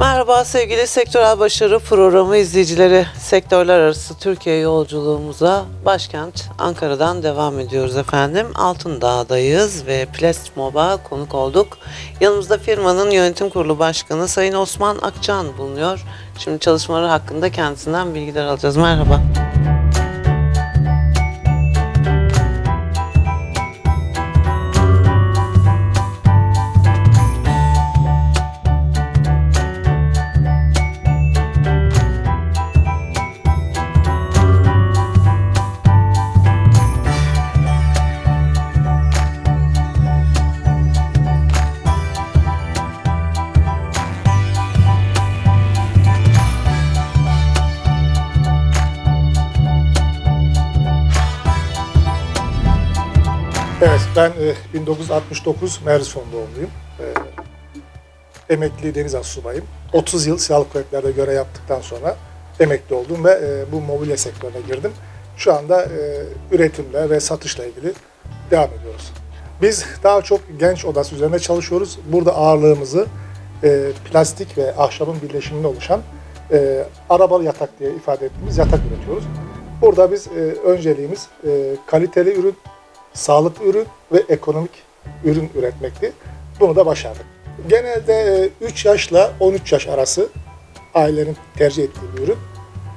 Merhaba sevgili Sektörel Başarı Programı izleyicileri. Sektörler arası Türkiye yolculuğumuza başkent Ankara'dan devam ediyoruz efendim. Altındağ'dayız ve Plastmob'a konuk olduk. Yanımızda firmanın yönetim kurulu başkanı Sayın Osman Akçan bulunuyor. Şimdi çalışmaları hakkında kendisinden bilgiler alacağız. Merhaba. Evet, ben e, 1969 Mersin doğumluyum. E, emekli denizaltı subayım. 30 yıl silahlı kuvvetlerde görev yaptıktan sonra emekli oldum ve e, bu mobilya sektörüne girdim. Şu anda e, üretimle ve satışla ilgili devam ediyoruz. Biz daha çok genç odası üzerine çalışıyoruz. Burada ağırlığımızı e, plastik ve ahşabın birleşiminde oluşan e, arabalı yatak diye ifade ettiğimiz yatak üretiyoruz. Burada biz e, önceliğimiz e, kaliteli ürün, sağlıklı ürün ve ekonomik ürün üretmekti. Bunu da başardık. Genelde 3 yaşla 13 yaş arası ailelerin tercih ettiği bir ürün.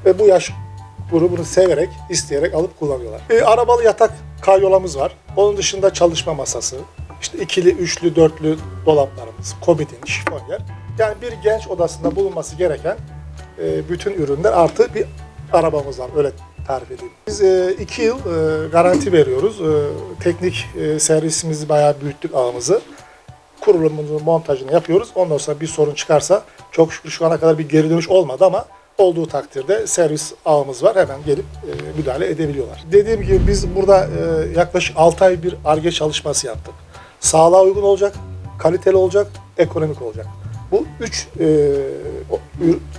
Ve bu yaş grubunu severek, isteyerek alıp kullanıyorlar. E, arabalı yatak karyolamız var. Onun dışında çalışma masası, işte ikili, üçlü, dörtlü dolaplarımız, komodin, şifonyer. Yani bir genç odasında bulunması gereken e, bütün ürünler artı bir arabamız var. Öyle tarif edeyim. Biz e, iki yıl e, garanti veriyoruz. E, teknik e, servisimizi bayağı büyüttük ağımızı. Kurulumunu, montajını yapıyoruz. Ondan sonra bir sorun çıkarsa çok şükür şu ana kadar bir geri dönüş olmadı ama olduğu takdirde servis ağımız var. Hemen gelip e, müdahale edebiliyorlar. Dediğim gibi biz burada e, yaklaşık 6 ay bir ARGE çalışması yaptık. Sağlığa uygun olacak, kaliteli olacak, ekonomik olacak. Bu üç e,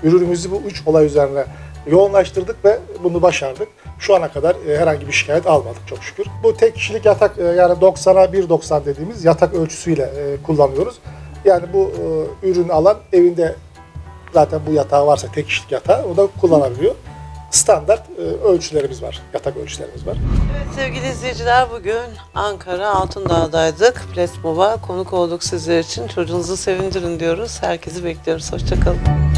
ürünümüzü bu üç olay üzerine yoğunlaştırdık ve bunu başardık. Şu ana kadar e, herhangi bir şikayet almadık çok şükür. Bu tek kişilik yatak e, yani 90'a 1.90 dediğimiz yatak ölçüsüyle e, kullanıyoruz. Yani bu ürünü alan evinde zaten bu yatağı varsa tek kişilik yatağı o da kullanabiliyor. Standart ölçülerimiz var, yatak ölçülerimiz var. Evet sevgili izleyiciler bugün Ankara Altındağ'daydık. Plastmob'a konuk olduk sizler için. Çocuğunuzu sevindirin diyoruz. Herkesi bekliyoruz. Hoşçakalın.